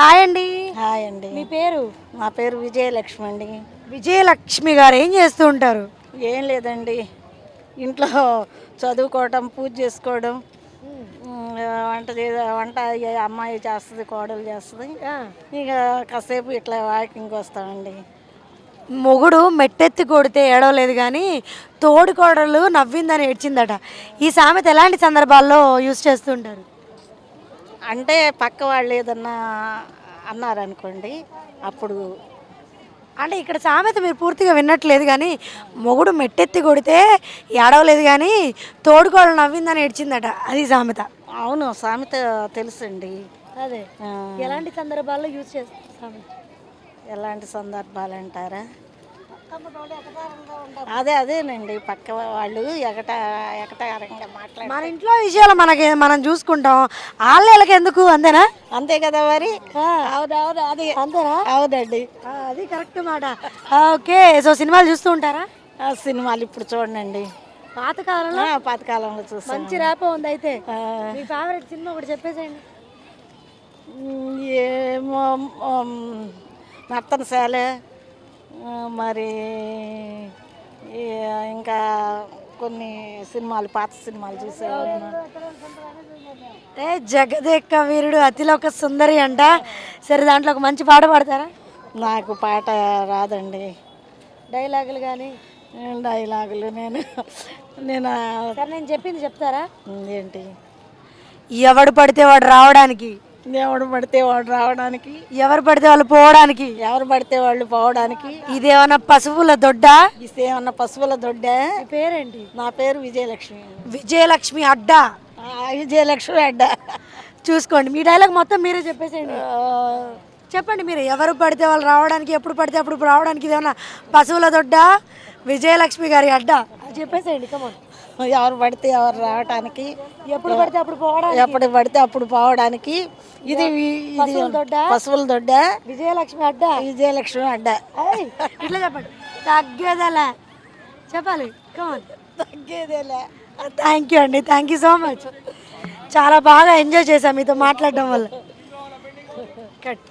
Hi అండి. Hi అండి. మీ పేరు? నా పేరు విజయలక్ష్మి అండి. విజయలక్ష్మి గారు ఏం చేస్తూ ఉంటారు? ఏం లేదండి. ఇంట్లో చదువుకోవటం పూజ చేసుకోవడం వంట చే వంట అమ్మాయి చేస్తుంది కోడలు చేస్తుంది. ఇక కాసేపు ఇట్లా వాకింగ్ వస్తామండి. మొగుడు మెట్టెత్తి కొడితే ఏడవలేదు కానీ తోడి కోడలు నవ్విందని ఏడ్చిందట. ఈ సామెత ఎలాంటి సందర్భాల్లో యూజ్ చేస్తుంటారు అంటే పక్క వాళ్ళు ఏదన్నా అన్నారనుకోండి అప్పుడు అంటే ఇక్కడ సామెత మీరు పూర్తిగా విన్నట్లేదు కానీ మొగుడు మెట్టెత్తి కొడితే ఏడవలేదు కానీ తోడుకోడలు నవ్విందని ఏడ్చిందట. అది సామెత. అవును సామెత తెలుసండి. అదే. ఎలాంటి సందర్భాల్లో యూజ్ చేస్తారు సామెత? ఎలాంటి సందర్భాలు అంటారా అదే అదేనండి. పక్క వాళ్ళు ఎగట ఎగటారంగా మాట్లాడ మన ఇంట్లో విషయాలు మనకి మనం చూసుకుంటాం. వాళ్ళకి ఎందుకు? అంతేనా? అంతే కదా మరి? అవునవును అది. అంతేనా? అవునండి. అది కరెక్ట్ మాట. ఓకే. సో సినిమాలు చూస్తూ ఉంటారా? ఆ సినిమాలు ఇప్పుడు చూడండి పాతకాలంలో? ఆ, పాతకాలంలో చూసాం మంచి ర్యాప్ ఉంది అయితే. మీ ఫేవరెట్ సినిమా ఒకటి చెప్పేసేయండి. ఏమో ఉమ్, నర్తనశాల ఆ, మరి ఇంకా కొన్ని సినిమాలు పాత సినిమాలు చూసాము ఏ జగదేక వీరుడు అతిలోక సుందరి అంట. సరే దాంట్లో ఒక మంచి పాట పాడతారా? నాకు పాట రాదండి. డైలాగులు కానీ? డైలాగులు నేను నేను నేను చెప్పింది చెప్తారా? ఏంటి? ఎవడు పడితే వాడు రావడానికి దేవుడు పడితే వాడు రావడానికి. ఎవరు పడితే వాళ్ళు పోవడానికి. ఎవరు పడితే వాళ్ళు పోవడానికి. ఇదేమన్నా పశువుల దొడ్డ? ఇసేమన్నా పశువుల దొడ్డ? పేరేంటి? నా పేరు విజయలక్ష్మి. విజయలక్ష్మి అడ్డ? విజయలక్ష్మి అడ్డ. చూసుకోండి మీ డైలాగ్ మొత్తం మీరే చెప్పేసేయండి. చెప్పండి మీరు ఎవరు పడితే వాళ్ళు రావడానికి ఎప్పుడు పడితే అప్పుడు రావడానికి ఇదేమన్నా పశువుల దొడ్డ? విజయలక్ష్మి గారి అడ్డ. చెప్పేసేయండి కమన్ ఎవరు పడితే ఎవరు రావడానికి ఎప్పుడు పడితే అప్పుడు పోవడానికి. ఎప్పుడు పడితే అప్పుడు పోవడానికి. ఇది ఇది దొడ్డ? పశువుల దొడ్డ. విజయలక్ష్మి అడ్డ? విజయలక్ష్మి అడ్డ. ఇట్లా చెప్పండి. తగ్గేదలే. చెప్పాలి కమన్ తగ్గేదేలే. థ్యాంక్ యూ అండి థ్యాంక్ యూ సో మచ్ చాలా బాగా ఎంజాయ్ చేశాం మీతో మాట్లాడడం వల్ల. కట్